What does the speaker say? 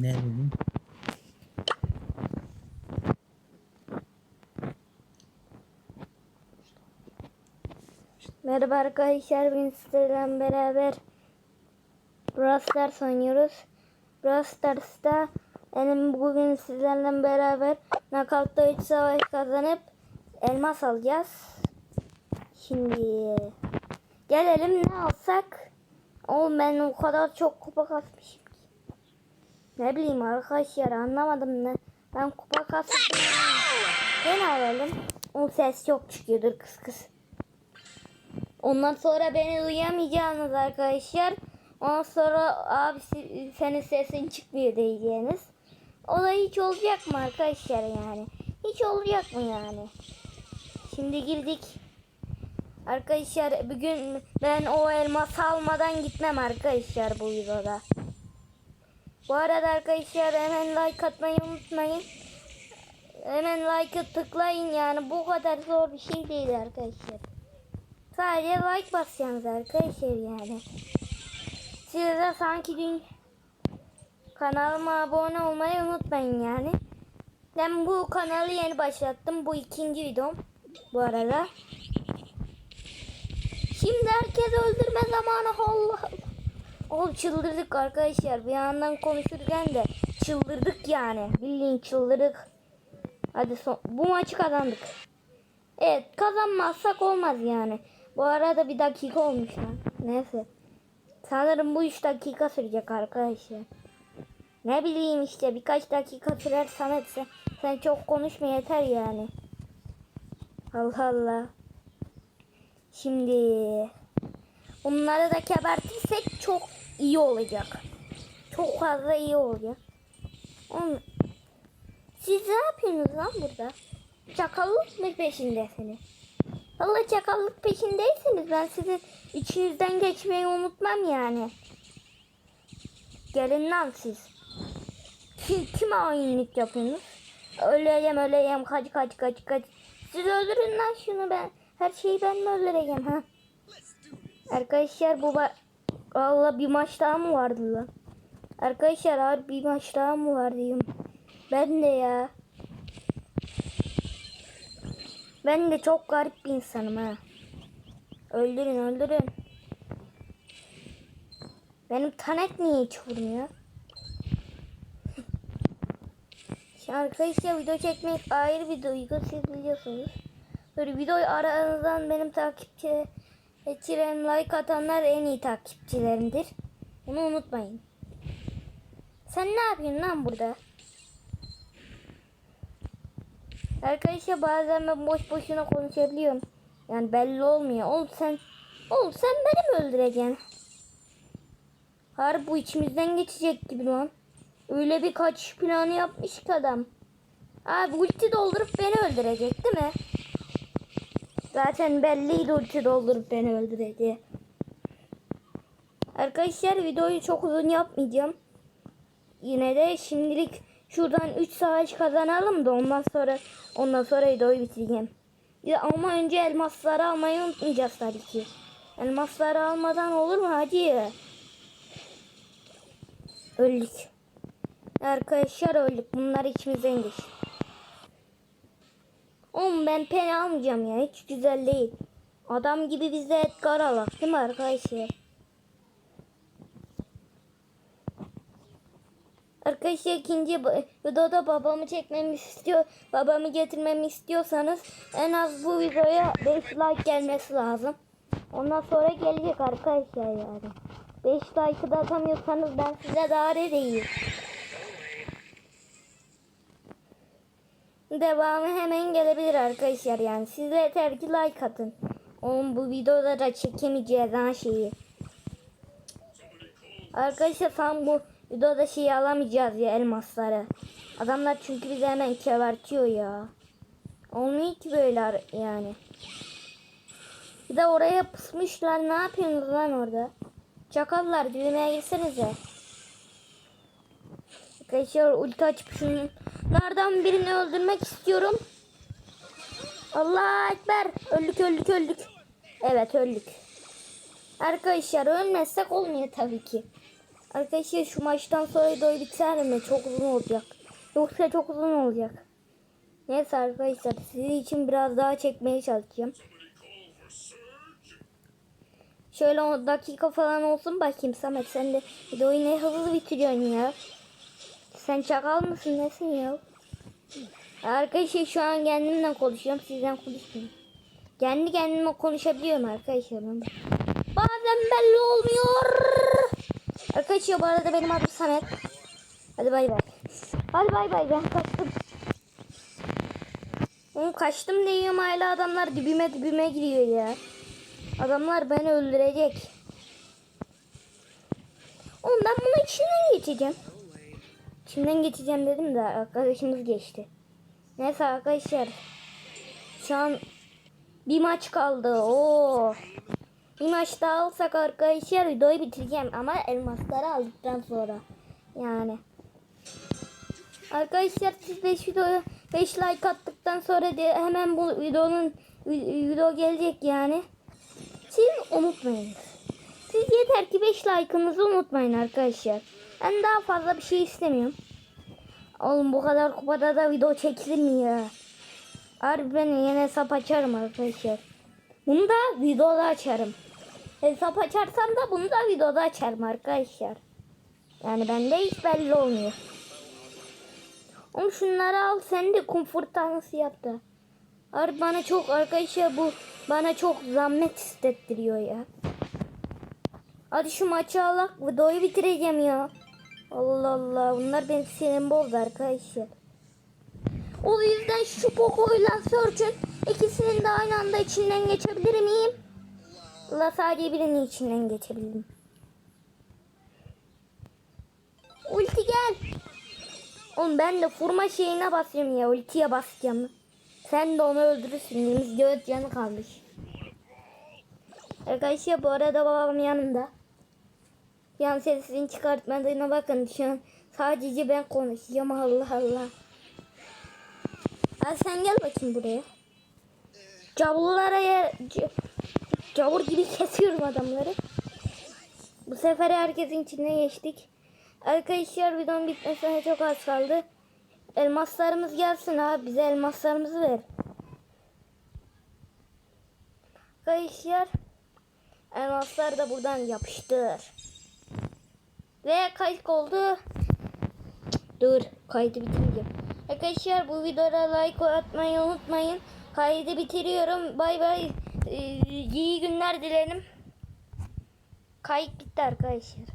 Ne dedim? Merhaba arkadaşlar, bugün sizlerle beraber Brawl Stars oynuyoruz. Brawl Stars'ta benim bugün sizlerle beraber Knockout'ta 3 savaş kazanıp elmas alacağız. Şimdi gelelim ne alsak? Oğlum ben o kadar çok kupa kasmışım. Ne bileyim arkadaşlar anlamadım ne. Ben kupa kasmışım. Ne alalım? O ses çok çıkıyordur kıs kıs. Ondan sonra beni duyamayacağınız arkadaşlar. Ondan sonra abi se- senin sesin çıkmıyor diyeceğiniz. O da hiç olacak mı arkadaşlar yani? Hiç olacak mı yani? Şimdi girdik. Arkadaşlar bugün ben o elması almadan gitmem arkadaşlar bu videoda. Bu arada arkadaşlar hemen like atmayı unutmayın. Hemen like'ı tıklayın yani bu kadar zor bir şey değil arkadaşlar. Sadece like basacaksınız arkadaşlar yani. Siz de sanki dün kanalıma abone olmayı unutmayın yani. Ben bu kanalı yeni başlattım. Bu ikinci videom bu arada. Şimdi herkes öldürme zamanı Allah. Oğlum çıldırdık arkadaşlar. Bir yandan konuşurken de çıldırdık yani. Bildiğin çıldırdık. Hadi son. Bu maçı kazandık. Evet kazanmazsak olmaz yani. Bu arada bir dakika olmuş lan. Neyse. Sanırım bu 3 dakika sürecek arkadaşlar. Ne bileyim işte birkaç dakika sürer Samet sen, çok konuşma yeter yani. Allah Allah. Şimdi bunları da kebertirsek çok iyi olacak. Çok fazla iyi olacak. Oğlum, siz ne yapıyorsunuz lan burada? Çakallık mı peşindesiniz? Valla çakallık peşindeyseniz ben sizin içinizden geçmeyi unutmam yani. Gelin lan siz. Kim, kime hainlik yapıyorsunuz? Öleceğim öleceğim kaç kaç kaç kaç. Siz öldürün lan şunu ben. Her şeyi ben mi öldüreceğim ha? Arkadaşlar bu Valla bir maç daha mı vardı lan? Arkadaşlar abi bir maç daha mı var diyeyim. Ben de ya. Ben de çok garip bir insanım ha. Öldürün öldürün. Benim tanet niye hiç vurmuyor? Arkadaşlar video çekmek ayrı bir duygu siz biliyorsunuz. Böyle videoyu aranızdan benim takipçi etçilerim like atanlar en iyi takipçilerimdir. Bunu unutmayın. Sen ne yapıyorsun lan burada? Arkadaşlar bazen ben boş boşuna konuşabiliyorum. Yani belli olmuyor. Oğlum sen Oğlum sen beni mi öldüreceksin? Harbi bu içimizden geçecek gibi lan. Öyle bir kaçış planı yapmış ki adam. Abi ulti doldurup beni öldürecek değil mi? Zaten belliydi ulti doldurup beni öldüreceği. Arkadaşlar videoyu çok uzun yapmayacağım. Yine de şimdilik şuradan 3 savaş kazanalım da ondan sonra ondan sonra videoyu bitireceğim. Ama önce elmasları almayı unutmayacağız tabii ki. Elmasları almadan olur mu hacı? Öldük. Arkadaşlar öldük. Bunlar içimizden geç. Oğlum ben pen almayacağım ya. Hiç güzel değil. Adam gibi bize Edgar alak değil mi arkadaşlar? Arkadaşlar ikinci videoda babamı çekmemi istiyor, babamı getirmemi istiyorsanız en az bu videoya 5 like gelmesi lazım. Ondan sonra gelecek arkadaşlar yani. 5 like'ı da atamıyorsanız ben size daha ne Devamı hemen gelebilir arkadaşlar yani. Siz de yeter ki like atın. Oğlum bu videoda da çekemeyeceğiz ha şeyi. Arkadaşlar tam bu videoda şeyi alamayacağız ya elmasları. Adamlar çünkü bizi hemen kevertiyor ya. Olmuyor ki böyle yani. Bir de oraya pısmışlar. Ne yapıyorsunuz lan orada? Çakallar düğmeye girsenize. Arkadaşlar ulti açıp şunlardan birini öldürmek istiyorum. Allah ekber. Öldük öldük öldük. Evet öldük. Arkadaşlar ölmezsek olmuyor tabii ki. Arkadaşlar şu maçtan sonra videoyu biter mi? Çok uzun olacak. Yoksa çok uzun olacak. Neyse arkadaşlar sizin için biraz daha çekmeye çalışacağım. Şöyle 10 dakika falan olsun bakayım Samet sen de videoyu ne hızlı bitiriyorsun ya. Sen çakal mısın nesin ya? Arkadaşlar şu an kendimle konuşuyorum sizden konuşmuyorum. Kendi kendime konuşabiliyorum arkadaşlar. Bazen belli olmuyor. Arkadaşlar bu arada benim adım Samet. Hadi bay bay. Hadi bay bay ben kaçtım. Oğlum kaçtım diyorum hala adamlar dibime dibime giriyor ya. Adamlar beni öldürecek. Ben bunun içinden geçeceğim. İçinden geçeceğim dedim de arkadaşımız geçti. Neyse arkadaşlar. Şu an bir maç kaldı. Oo. Bir maç daha alsak arkadaşlar videoyu bitireceğim ama elmasları aldıktan sonra. Yani. Arkadaşlar siz 5 videoya 5 like attıktan sonra de hemen bu videonun vi- video gelecek yani. Siz unutmayın. Siz yeter ki 5 like'ınızı unutmayın arkadaşlar. Ben daha fazla bir şey istemiyorum. Oğlum bu kadar kupada da video çekilir mi ya? Harbi ben yine hesap açarım arkadaşlar. Bunu da videoda açarım. Hesap açarsam da bunu da videoda açarım arkadaşlar. Yani bende hiç belli olmuyor. Oğlum şunları al sen de kumfur tanesi yap da. Harbi bana çok arkadaşlar bu bana çok zahmet hissettiriyor ya. Hadi şu maçı alak videoyu bitireceğim ya. Allah Allah bunlar benim sinirimi bozdu arkadaşlar. O yüzden şu Poco ile Search'ün ikisinin de aynı anda içinden geçebilir miyim? La sadece birinin içinden geçebildim. Ulti gel. Oğlum ben de furma şeyine basıyorum ya ultiye basacağım. Sen de onu öldürürsün. Deniz göğüt canı kalmış. Arkadaşlar bu arada babam yanımda. Yan sesini çıkartmadığına bakın. Şu an sadece ben konuşacağım. Allah Allah. Hadi sen gel bakayım buraya. Cavullara ya... c- Cavur gibi kesiyorum adamları. Bu sefer herkesin içine geçtik. Arkadaşlar videonun bitmesine çok az kaldı. Elmaslarımız gelsin abi. Bize elmaslarımızı ver. Arkadaşlar elmaslar da buradan yapıştır. Ve kayıt oldu. Dur kaydı bitireceğim. Arkadaşlar bu videoda like atmayı unutmayın. Kaydı bitiriyorum. Bay bay. Ee, iyi günler dilerim. Kayıt bitti arkadaşlar.